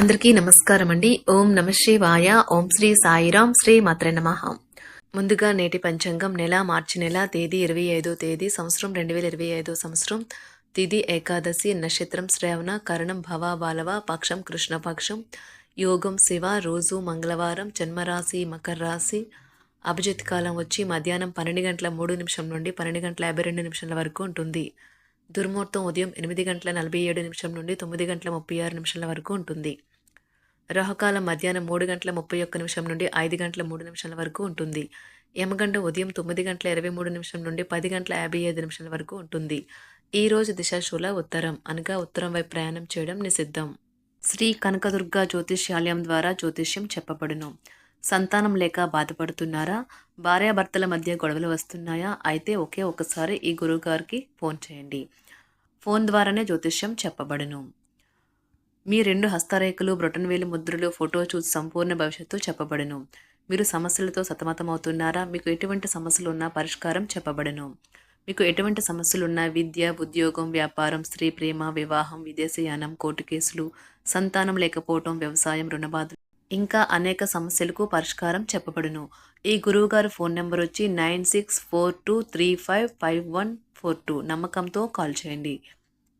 అందరికీ నమస్కారం అండి ఓం నమ శివాయ. ఓం శ్రీ సాయిరాం శ్రీ మాత్రే నమ. ముందుగా నేటి పంచాంగం నెల మార్చి నెల తేదీ ఇరవై ఐదో తేదీ సంవత్సరం రెండు వేల ఇరవై ఐదో సంవత్సరం. తిది ఏకాదశి నక్షత్రం శ్రావణ కరణం భవ బాలవ పక్షం కృష్ణపక్షం యోగం శివ రోజు మంగళవారం జన్మరాశి మకర రాశి అభిజిత్ కాలం వచ్చి మధ్యాహ్నం పన్నెండు గంటల మూడు నిమిషం నుండి పన్నెండు గంటల యాభై రెండు నిమిషాల వరకు ఉంటుంది. దుర్ముహూర్తం ఉదయం ఎనిమిది గంటల నలభై ఏడు నిమిషం నుండి తొమ్మిది గంటల ముప్పై ఆరు నిమిషాల వరకు ఉంటుంది. రాహుకాలం మధ్యాహ్నం మూడు గంటల ముప్పై ఒక్క నిమిషం నుండి ఐదు గంటల మూడు నిమిషాల వరకు ఉంటుంది. యమగంట ఉదయం తొమ్మిది గంటల ఇరవై మూడు నిమిషం నుండి పది గంటల యాభై ఐదు నిమిషాల వరకు ఉంటుంది. ఈ రోజు దిశాశూల ఉత్తరం అనగా ఉత్తరం వైపు ప్రయాణం చేయడం నిషిద్ధం. శ్రీ కనకదుర్గ జ్యోతిష్యాలయం ద్వారా జ్యోతిష్యం చెప్పబడును. సంతానం లేక బాధపడుతున్నారా? భార్యాభర్తల మధ్య గొడవలు వస్తున్నాయా? అయితే ఒకే ఒకసారి ఈ గురువు గారికి ఫోన్ చేయండి. ఫోన్ ద్వారానే జ్యోతిష్యం చెప్పబడును. మీ రెండు హస్తరేఖలు బ్రొటన్వేలు ముద్రలు ఫోటో చూసి సంపూర్ణ భవిష్యత్తు చెప్పబడును. మీరు సమస్యలతో సతమతమవుతున్నారా? మీకు ఎటువంటి సమస్యలు ఉన్నా పరిష్కారం చెప్పబడును. మీకు ఎటువంటి సమస్యలున్నా విద్య ఉద్యోగం వ్యాపారం స్త్రీ ప్రేమ వివాహం విదేశయానం కోర్టు కేసులు సంతానం లేకపోవటం వ్యవసాయం రుణబాధ ఇంకా అనేక సమస్యలకు పరిష్కారం చెప్పబడును. ఈ గురువుగారు ఫోన్ నెంబర్ వచ్చి nine six four two three five five one four two. నమ్మకంతో కాల్ చేయండి.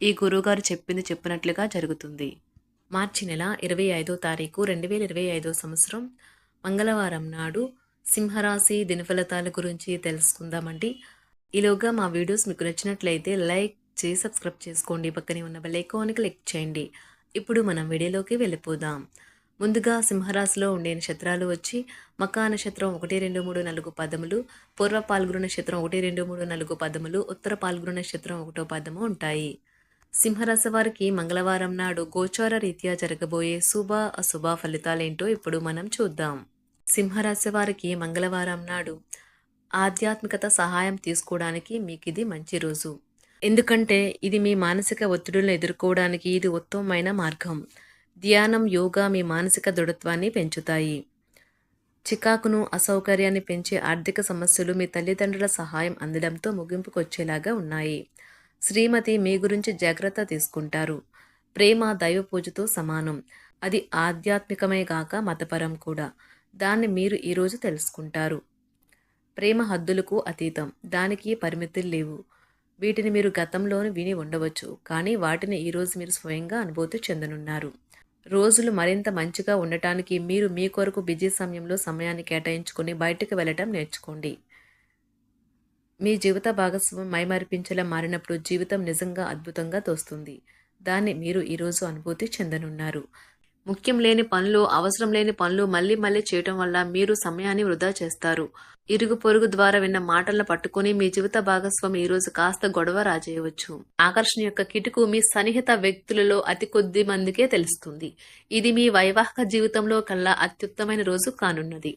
ఈ గురువుగారు చెప్పింది చెప్పినట్లుగా జరుగుతుంది. మార్చి నెల ఇరవై ఐదో తారీఖు రెండు వేల ఇరవై ఐదో సంవత్సరం మంగళవారం నాడు సింహరాశి దినఫలితాల గురించి తెలుసుకుందామండి. ఈలోగా మా వీడియోస్ మీకు నచ్చినట్లయితే లైక్ చేసి సబ్స్క్రైబ్ చేసుకోండి. పక్కనే ఉన్న బెల్ ఐకాన్ని క్లిక్ చేయండి. ఇప్పుడు మనం వీడియోలోకి వెళ్ళిపోదాం. ముందుగా సింహరాశిలో ఉండే నక్షత్రాలు వచ్చి మకా నక్షత్రం ఒకటి రెండు మూడు నాలుగు పదములు పూర్వ పాల్గొన నక్షత్రం ఒకటి రెండు మూడు నాలుగు పదములు ఉత్తర పాల్గొన నక్షత్రం ఒకటో పదము ఉంటాయి. సింహరాశి వారికి మంగళవారం నాడు గోచార రీత్యా జరగబోయే శుభ అశుభ ఫలితాలేంటో ఇప్పుడు మనం చూద్దాం. సింహరాశి వారికి మంగళవారం నాడు ఆధ్యాత్మికత సహాయం తీసుకోవడానికి మీకు ఇది మంచి రోజు. ఎందుకంటే ఇది మీ మానసిక ఒత్తిడులను ఎదుర్కోవడానికి ఇది ఉత్తమమైన మార్గం. ధ్యానం యోగా మీ మానసిక దృఢత్వాన్ని పెంచుతాయి. చికాకును అసౌకర్యాన్ని పెంచే ఆర్థిక సమస్యలు మీ తల్లిదండ్రుల సహాయం అందడంతో ముగింపుకొచ్చేలాగా ఉన్నాయి. శ్రీమతి మీ గురించి జాగ్రత్త తీసుకుంటారు. ప్రేమ దైవ పూజతో సమానం. అది ఆధ్యాత్మికమే గాక మతపరం కూడా. దాన్ని మీరు ఈరోజు తెలుసుకుంటారు. ప్రేమ హద్దులకు అతీతం. దానికి పరిమితులు లేవు. వీటిని మీరు గతంలోనే విని ఉండవచ్చు. కానీ వాటిని ఈరోజు మీరు స్వయంగా అనుభూతి చెందనున్నారు. రోజులు మరింత మంచిగా ఉండటానికి మీరు మీ కొరకు బిజీ సమయంలో సమయాన్ని కేటాయించుకొని బయటకు వెళ్ళటం నేర్చుకోండి. మీ జీవిత భాగస్వామి మైమరిపించేలా మారినప్పుడు జీవితం నిజంగా అద్భుతంగా తోస్తుంది. దాన్ని మీరు ఈరోజు అనుభూతి చెందనున్నారు. ముఖ్యం లేని పనులు అవసరం లేని పనులు మళ్ళీ మళ్ళీ చేయటం వల్ల మీరు సమయాన్ని వృధా చేస్తారు. ఇరుగు పొరుగు ద్వారా విన్న మాటలను పట్టుకుని మీ జీవిత భాగస్వామి ఈ రోజు కాస్త గొడవ రాజేయవచ్చు. ఆకర్షణ యొక్క కిటుకు మీ సన్నిహిత వ్యక్తులలో అతి కొద్ది మందికే తెలుస్తుంది. ఇది మీ వైవాహిక జీవితంలో కల్లా అత్యుత్తమైన రోజు కానున్నది.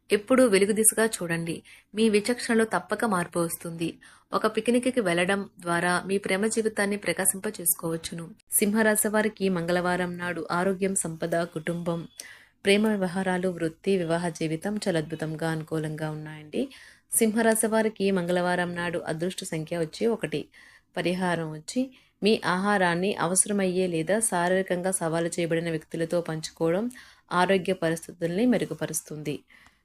ఎప్పుడూ వెలుగు దిశగా చూడండి. మీ విచక్షణలో తప్పక మార్పు వస్తుంది. ఒక పిక్నిక్కి వెళ్ళడం ద్వారా మీ ప్రేమ జీవితాన్ని ప్రకాశింప చేసుకోవచ్చును సింహరాశి వారికి మంగళవారం నాడు ఆరోగ్యం సంపద కుటుంబం ప్రేమ వ్యవహారాలు వృత్తి వివాహ జీవితం చాలా అద్భుతంగా అనుకూలంగా ఉన్నాయండి. సింహరాశి వారికి మంగళవారం నాడు అదృష్ట సంఖ్య వచ్చి ఒకటి. పరిహారం వచ్చి మీ ఆహారాన్ని అవసరమయ్యే లేదా శారీరకంగా సవాలు చేయబడిన వ్యక్తులతో పంచుకోవడం ఆరోగ్య పరిస్థితుల్ని మెరుగుపరుస్తుంది.